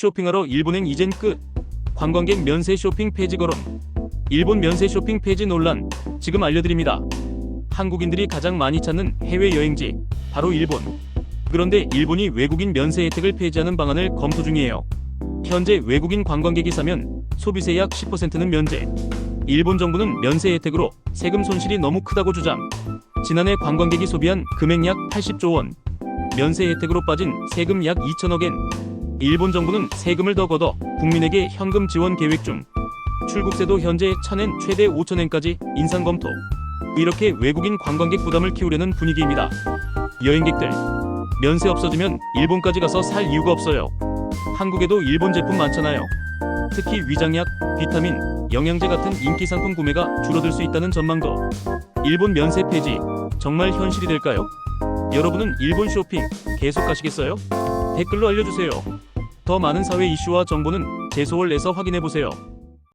쇼핑하러 일본행 이젠 끝. 관광객 면세 쇼핑 폐지 거론. 일본 면세 쇼핑 폐지 논란. 지금 알려드립니다. 한국인들이 가장 많이 찾는 해외 여행지 바로 일본. 그런데 일본이 외국인 면세 혜택을 폐지하는 방안을 검토 중이에요. 현재 외국인 관광객이 사면 소비세 약 10%는 면제. 일본 정부는 면세 혜택으로 세금 손실이 너무 크다고 주장. 지난해 관광객이 소비한 금액 약 80조 원. 면세 혜택으로 빠진 세금 약 2천억엔. 일본 정부는 세금을 더 걷어 국민에게 현금 지원 계획 중. 출국세도 현재 1000엔 최대 5000엔까지 인상 검토. 이렇게 외국인 관광객 부담을 키우려는 분위기입니다. 여행객들, 면세 없어지면 일본까지 가서 살 이유가 없어요. 한국에도 일본 제품 많잖아요. 특히 위장약, 비타민, 영양제 같은 인기 상품 구매가 줄어들 수 있다는 전망도. 일본 면세 폐지 정말 현실이 될까요? 여러분은 일본 쇼핑 계속 가시겠어요? 댓글로 알려주세요. 더 많은 사회 이슈와 정보는 제소월에서 확인해 보세요.